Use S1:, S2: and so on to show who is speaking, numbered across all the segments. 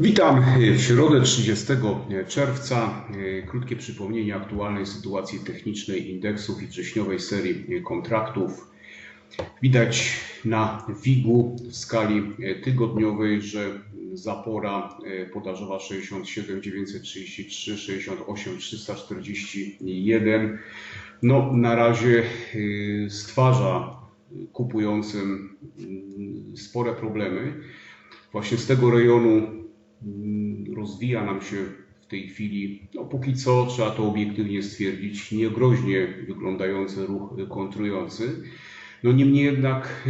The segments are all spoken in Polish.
S1: Witam w środę 30 czerwca. Krótkie przypomnienie aktualnej sytuacji technicznej indeksów i wrześniowej serii kontraktów. Widać na WIG-u w skali tygodniowej, że zapora podażowa 67 933, 68 341 no, na razie stwarza kupującym y, spore problemy. Właśnie z tego rejonu mm, rozwija nam się w tej chwili, no póki co trzeba to obiektywnie stwierdzić, niegroźnie wyglądający ruch kontrujący. No niemniej jednak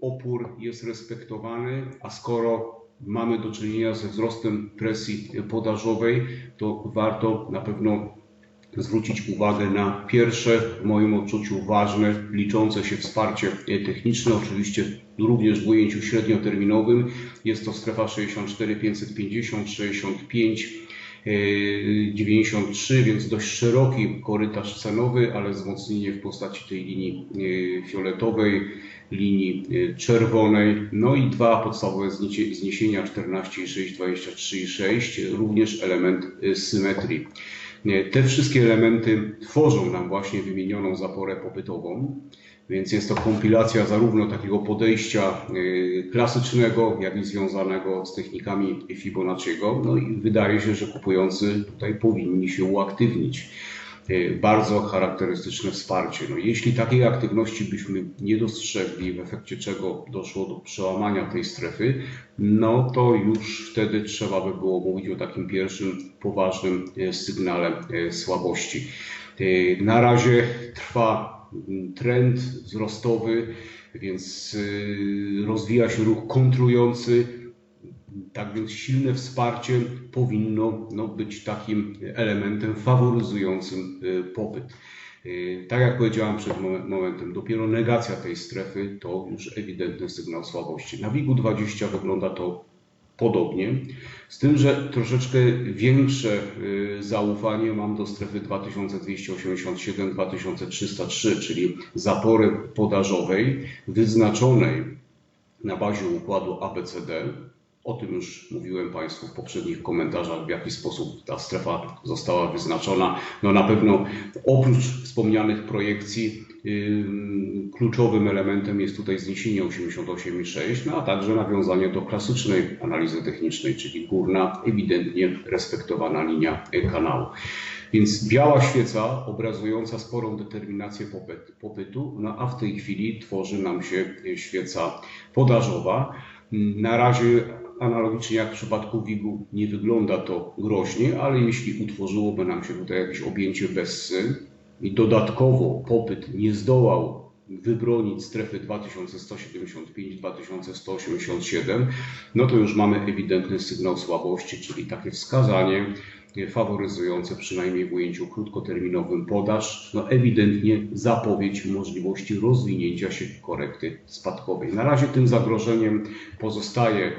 S1: opór jest respektowany, a skoro mamy do czynienia ze wzrostem presji podażowej, to warto na pewno zwrócić uwagę na pierwsze, w moim odczuciu ważne, liczące się wsparcie techniczne, oczywiście również w ujęciu średnioterminowym. Jest to strefa 64 550, 65 93, więc dość szeroki korytarz cenowy, ale wzmocnienie w postaci tej linii e, fioletowej, linii e, czerwonej, no i dwa podstawowe zniesienia 14,6, 23,6, również element e, symetrii. Te wszystkie elementy tworzą nam właśnie wymienioną zaporę popytową, więc jest to kompilacja zarówno takiego podejścia y, klasycznego, jak i związanego z technikami Fibonacciego. No i wydaje się, że kupujący tutaj powinni się uaktywnić. Y, Bardzo charakterystyczne wsparcie. No, jeśli takiej aktywności byśmy nie dostrzegli, w efekcie czego doszło do przełamania tej strefy, no to już wtedy trzeba by było mówić o takim pierwszym poważnym e, sygnale e, słabości. Na razie trwa mm, trend wzrostowy, więc rozwija się ruch kontrujący. Tak więc silne wsparcie powinno no, być takim elementem faworyzującym e, popyt. E, Tak jak powiedziałem przed momen- momentem, dopiero negacja tej strefy to już ewidentny sygnał słabości. Na WIG-u 20 wygląda to podobnie, z tym, że troszeczkę większe y, zaufanie mam do strefy 2287-2303, czyli zapory podażowej wyznaczonej na bazie układu ABCD. O tym już mówiłem Państwu w poprzednich komentarzach, w jaki sposób ta strefa została wyznaczona. No na pewno oprócz wspomnianych projekcji ym, kluczowym elementem jest tutaj zniesienie 88,6, no a także nawiązanie do klasycznej analizy technicznej, czyli górna, ewidentnie respektowana linia kanału. Więc biała świeca obrazująca sporą determinację popyt, popytu, no a w tej chwili tworzy nam się świeca podażowa. Na razie analogicznie jak w przypadku WIG-u nie wygląda to groźnie, ale jeśli utworzyłoby nam się tutaj jakieś objęcie bez sy i dodatkowo popyt nie zdołał wybronić strefy 2175-2187, no to już mamy ewidentny sygnał słabości, czyli takie wskazanie faworyzujące przynajmniej w ujęciu krótkoterminowym podaż, no ewidentnie zapowiedź możliwości rozwinięcia się korekty spadkowej. Na razie tym zagrożeniem pozostaje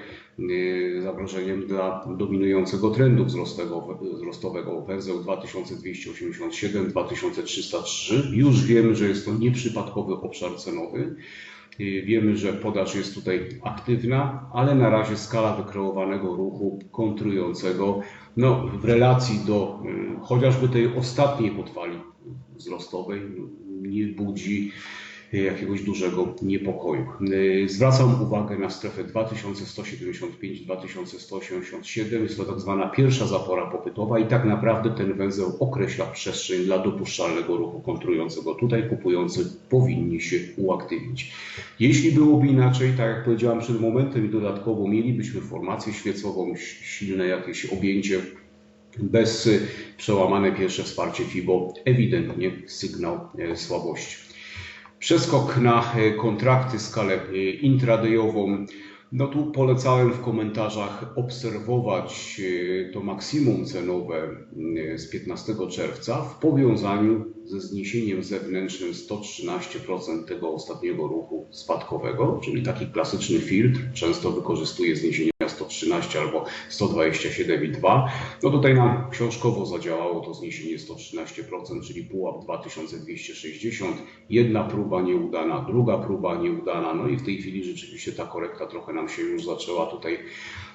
S1: zagrożeniem dla dominującego trendu wzrostowego, węzeł 2287-2303. Już wiemy, że jest to nieprzypadkowy obszar cenowy. Y, Wiemy, że podaż jest tutaj aktywna, ale na razie skala wykreowanego ruchu kontrującego no, w relacji do y, chociażby tej ostatniej podfali wzrostowej nie budzi y, jakiegoś dużego niepokoju. Y, Zwracam uwagę na strefę 2175-2187. Jest to tak zwana pierwsza zapora popytowa i tak naprawdę ten węzeł określa przestrzeń dla dopuszczalnego ruchu kontrującego. Tutaj kupujący powinni się uaktywnić. Jeśli byłoby inaczej, tak jak powiedziałem przed momentem i dodatkowo mielibyśmy formację świecową, silne jakieś objęcie bez y, przełamane pierwsze wsparcie FIBO, ewidentnie sygnał e, słabości. Przeskok na e, kontrakty, skalę e, intradayową. No tu polecałem w komentarzach obserwować e, to maksimum cenowe z 15 czerwca w powiązaniu ze zniesieniem zewnętrznym 113% tego ostatniego ruchu spadkowego, czyli taki klasyczny filtr często wykorzystuje zniesienia zniesienia 113 albo 127,2. No tutaj nam książkowo zadziałało to zniesienie 113%, czyli pułap 2260. Jedna próba nieudana, druga próba nieudana. No i w tej chwili rzeczywiście ta korekta trochę nam się już zaczęła tutaj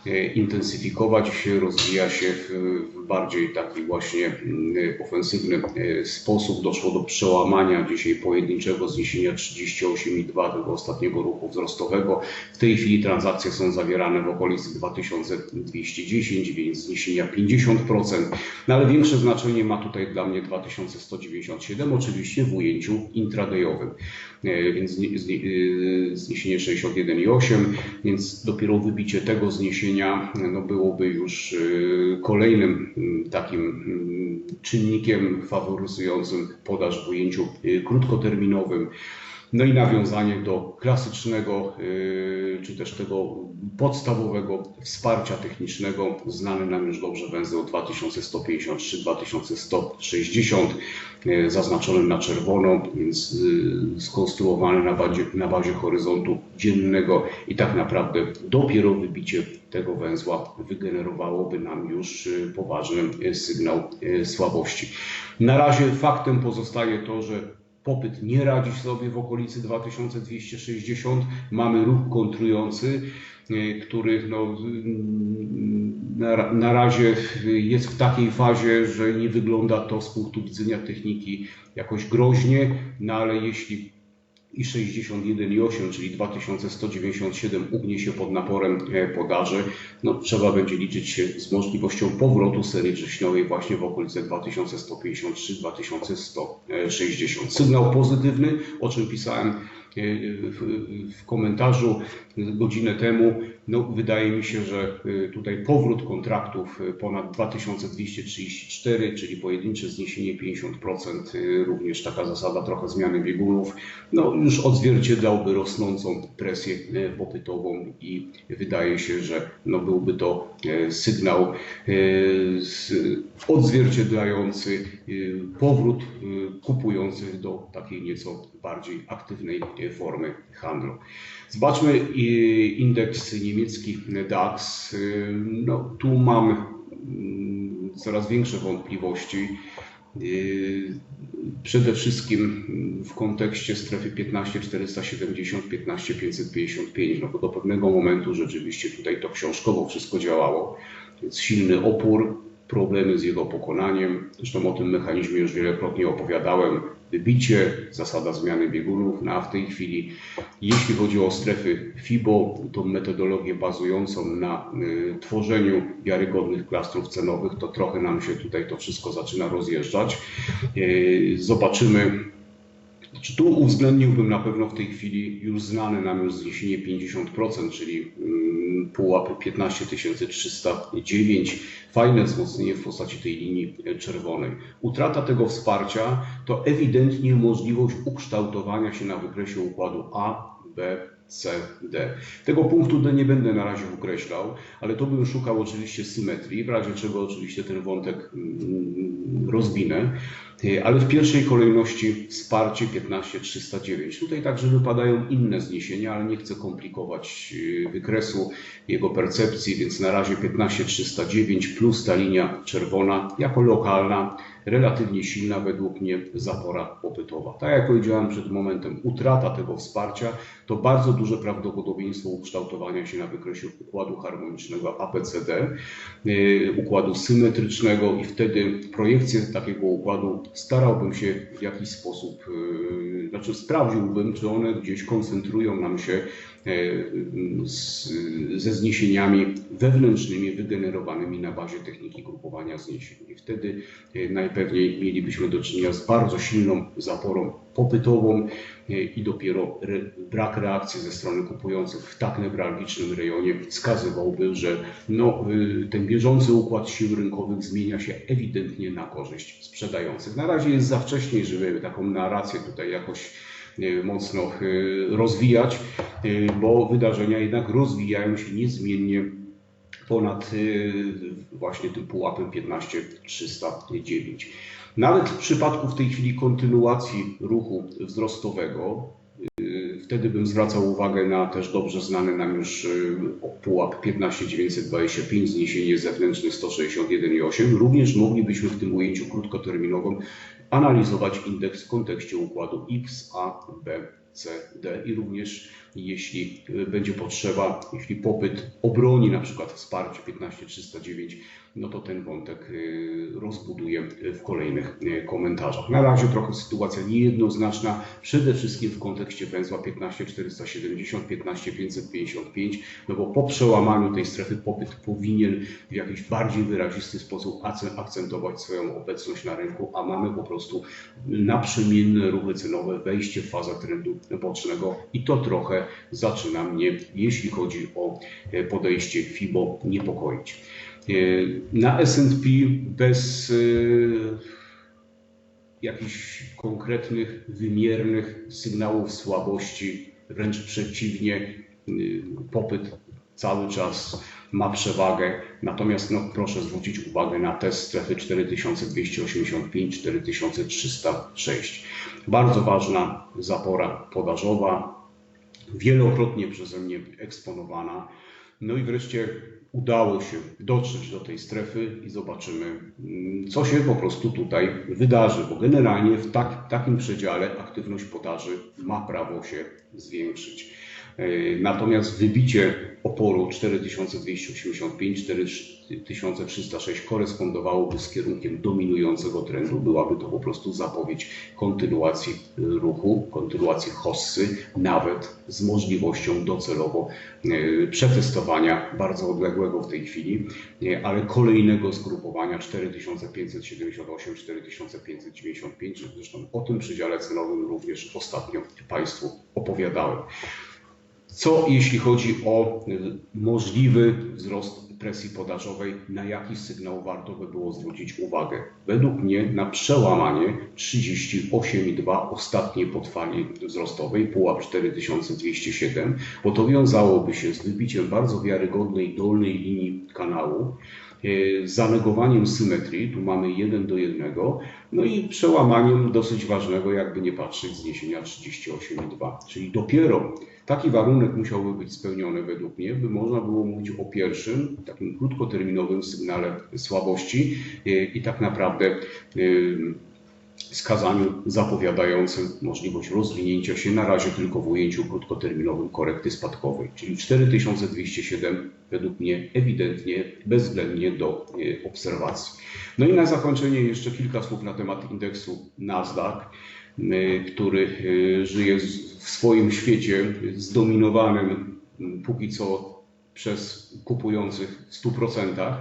S1: e, intensyfikować się, rozwija się w, w bardziej taki właśnie mm, ofensywny e, sposób. Doszło do przełamania dzisiaj pojedynczego zniesienia 38,2 tego ostatniego ruchu wzrostowego. W tej chwili transakcje są zawierane w okolicy 2210, więc zniesienia 50%. No ale większe znaczenie ma tutaj dla mnie 2197, oczywiście w ujęciu intradayowym. E, Więc e, zniesienie 61,8, więc dopiero wybicie tego zniesienia no byłoby już e, kolejnym mm, takim mm, czynnikiem faworyzującym podaż w ujęciu krótkoterminowym. No i nawiązanie do klasycznego, y, czy też tego podstawowego wsparcia technicznego, znany nam już dobrze węzeł 2153-2160, y, zaznaczonym na czerwono, więc y, skonstruowany na bazie, na bazie horyzontu dziennego i tak naprawdę dopiero wybicie tego węzła wygenerowałoby nam już poważny sygnał słabości. Na razie faktem pozostaje to, że popyt nie radzi sobie w okolicy 2260. Mamy ruch kontrujący, e, który no, na, na razie jest w takiej fazie, że nie wygląda to z punktu widzenia techniki jakoś groźnie, no ale jeśli i 61,8, czyli 2197 ugnie się pod naporem e, podaży, no trzeba będzie liczyć się z możliwością powrotu serii wrześniowej właśnie w okolice 2153-2160. Sygnał pozytywny, o czym pisałem e, w, w komentarzu godzinę temu, no wydaje mi się, że e, tutaj powrót kontraktów e, ponad 2234, czyli pojedyncze zniesienie 50%, e, również taka zasada trochę zmiany biegunów, no już odzwierciedlałby rosnącą presję popytową i wydaje się, że no byłby to sygnał z- odzwierciedlający e, powrót e, kupujących do takiej nieco bardziej aktywnej e, formy handlu. Zobaczmy indeks niemiecki DAX. No, tu mam mm, coraz większe wątpliwości. Przede wszystkim w kontekście strefy 15470, 15555, no bo do pewnego momentu rzeczywiście tutaj to książkowo wszystko działało, więc silny opór, problemy z jego pokonaniem. Zresztą o tym mechanizmie już wielokrotnie opowiadałem. Wybicie, zasada zmiany biegunów, no a w tej chwili, jeśli chodzi o strefy FIBO, tą metodologię bazującą na y, tworzeniu wiarygodnych klastrów cenowych, to trochę nam się tutaj to wszystko zaczyna rozjeżdżać. Y, Zobaczymy, czy tu uwzględniłbym na pewno w tej chwili już znane nam już zniesienie 50%, czyli pułapy 15309, fajne wzmocnienie w postaci tej linii czerwonej. Utrata tego wsparcia to ewidentnie możliwość ukształtowania się na wykresie układu A, B, C, D. Tego punktu D nie będę na razie określał, ale to bym szukał oczywiście symetrii, w razie czego oczywiście ten wątek mm, rozwinę. Ale w pierwszej kolejności wsparcie 15309. Tutaj także wypadają inne zniesienia, ale nie chcę komplikować e, wykresu, jego percepcji, więc na razie 15309 plus ta linia czerwona jako lokalna, relatywnie silna według mnie zapora popytowa. Tak jak powiedziałem przed momentem, utrata tego wsparcia to bardzo duże prawdopodobieństwo ukształtowania się na wykresie układu harmonicznego APCD, yy, układu symetrycznego i wtedy projekcję takiego układu starałbym się w jakiś sposób, yy, znaczy sprawdziłbym, czy one gdzieś koncentrują nam się z, ze zniesieniami wewnętrznymi wygenerowanymi na bazie techniki grupowania zniesień. I wtedy yy, najpewniej mielibyśmy do czynienia z bardzo silną zaporą popytową yy, i dopiero re, brak reakcji ze strony kupujących w tak newralgicznym rejonie wskazywałby, że no, yy, ten bieżący układ sił rynkowych zmienia się ewidentnie na korzyść sprzedających. Na razie jest za wcześnie, żeby taką narrację tutaj jakoś mocno yy, rozwijać, yy, bo wydarzenia jednak rozwijają się niezmiennie ponad właśnie tym pułapem 15309. Nawet w przypadku w tej chwili kontynuacji ruchu wzrostowego, Wtedy bym zwracał uwagę na też dobrze znany nam już pułap 15925, zniesienie zewnętrzne 161,8. Również moglibyśmy w tym ujęciu krótkoterminowym analizować indeks w kontekście układu X, A, B, C, D i również jeśli y, będzie potrzeba, jeśli popyt obroni na przykład wsparcie 15309, no to ten wątek y, rozbuduję w kolejnych y, komentarzach. Na razie trochę sytuacja niejednoznaczna, przede wszystkim w kontekście węzła 15470, 15555, no bo po przełamaniu tej strefy popyt powinien w jakiś bardziej wyrazisty sposób akce- akcentować swoją obecność na rynku, a mamy po prostu naprzemienne ruchy cenowe, wejście w fazę trendu bocznego i to trochę zaczyna mnie, jeśli chodzi o e, podejście FIBO, niepokoić. E, Na S&P bez e, jakichś konkretnych, wymiernych sygnałów słabości, wręcz przeciwnie, popyt cały czas ma przewagę. Natomiast no, proszę zwrócić uwagę na test strefy 4285-4306. Bardzo ważna zapora podażowa, wielokrotnie przeze mnie eksponowana. No i wreszcie udało się dotrzeć do tej strefy i zobaczymy, mm, co się po prostu tutaj wydarzy, bo generalnie w tak, takim przedziale aktywność podaży ma prawo się zwiększyć. E, Natomiast wybicie oporu 4285-4306 korespondowałoby z kierunkiem dominującego trendu. Byłaby to po prostu zapowiedź kontynuacji ruchu, kontynuacji hossy, nawet z możliwością docelowo e, przetestowania bardzo odległego w tej chwili, e, ale kolejnego zgrupowania 4578-4595. Zresztą o tym przedziale cenowym również ostatnio Państwu opowiadałem. Co jeśli chodzi o y, możliwy wzrost presji podażowej, na jaki sygnał warto by było zwrócić uwagę? Według mnie na przełamanie 38,2 ostatniej podfali wzrostowej, pułap 4207, bo to wiązałoby się z wybiciem bardzo wiarygodnej dolnej linii kanału, zanegowaniem symetrii, tu mamy 1 do 1, no i przełamaniem dosyć ważnego, jakby nie patrzeć, zniesienia 38,2. Czyli dopiero taki warunek musiałby być spełniony według mnie, by można było mówić o pierwszym, takim krótkoterminowym sygnale słabości e, i tak naprawdę e, skazaniu zapowiadającym możliwość rozwinięcia się na razie tylko w ujęciu krótkoterminowym korekty spadkowej, czyli 4207 według mnie ewidentnie bezwzględnie do e, obserwacji. No i na zakończenie jeszcze kilka słów na temat indeksu Nasdaq, m, który e, żyje w swoim świecie zdominowanym póki co przez kupujących w 100%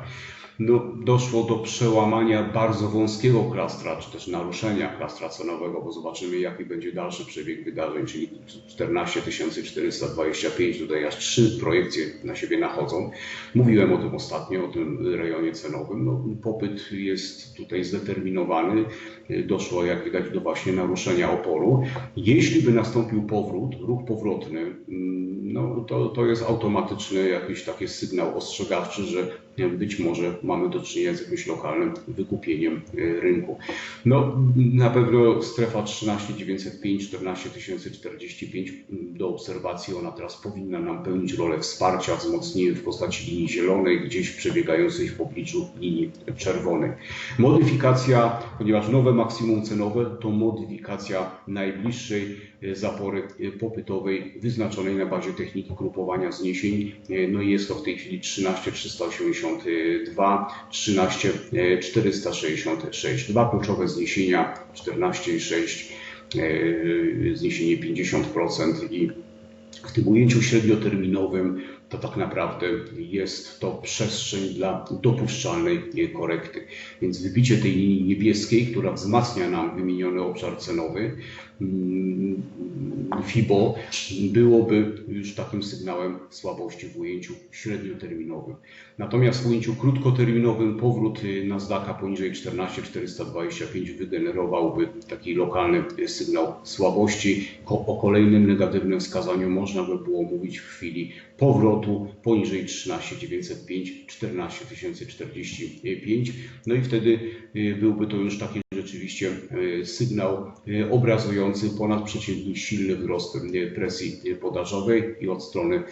S1: no, doszło do przełamania bardzo wąskiego klastra, czy też naruszenia klastra cenowego, bo zobaczymy, jaki będzie dalszy przebieg wydarzeń, czyli 14 425, tutaj aż trzy projekcje na siebie nachodzą. Mówiłem o tym ostatnio, o tym rejonie cenowym. No, popyt jest tutaj zdeterminowany, doszło, jak widać, do właśnie naruszenia oporu. Jeśli by nastąpił powrót, ruch powrotny, mm, no, to, to jest automatyczny jakiś taki sygnał ostrzegawczy, że być może mamy do czynienia z jakimś lokalnym wykupieniem e, rynku. No, na pewno strefa 13905, 14045 do obserwacji, ona teraz powinna nam pełnić rolę wsparcia, wzmocnienia w postaci linii zielonej, gdzieś przebiegającej w pobliżu linii czerwonej. Modyfikacja, ponieważ nowe maksimum cenowe to modyfikacja najbliższej e, zapory e, popytowej wyznaczonej na bazie techniki grupowania zniesień. No i jest to w tej chwili 13382, 13466. Dwa kluczowe zniesienia 14,6, e, zniesienie 50% i w tym ujęciu średnioterminowym to tak naprawdę jest to przestrzeń dla dopuszczalnej korekty. Więc wybicie tej linii niebieskiej, która wzmacnia nam wymieniony obszar cenowy, mm, FIBO, byłoby już takim sygnałem słabości w ujęciu średnioterminowym. Natomiast w ujęciu krótkoterminowym powrót Nasdaqa poniżej 14425 wygenerowałby taki lokalny sygnał słabości. O kolejnym negatywnym wskazaniu można by było mówić w chwili powrotu poniżej 13905, 14045. No i wtedy y, byłby to już taki rzeczywiście e, sygnał e, obrazujący ponadprzeciętnie silny wzrost presji podażowej i od strony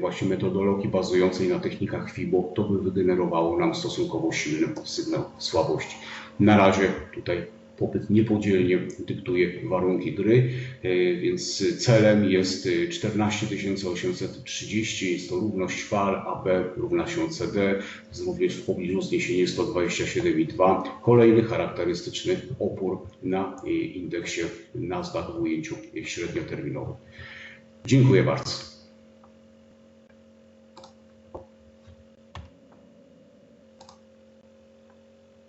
S1: właśnie metodologii bazującej na technikach FIBO to by wygenerowało nam stosunkowo silny sygnał słabości. Na razie tutaj popyt niepodzielnie dyktuje warunki gry, e, więc celem jest e, 14 830, jest to równość fal, AB równa się CD, również w pobliżu zniesienie 127,2. Kolejny charakterystyczny opór na e, indeksie Nasdaq w ujęciu średnioterminowym. Dziękuję bardzo.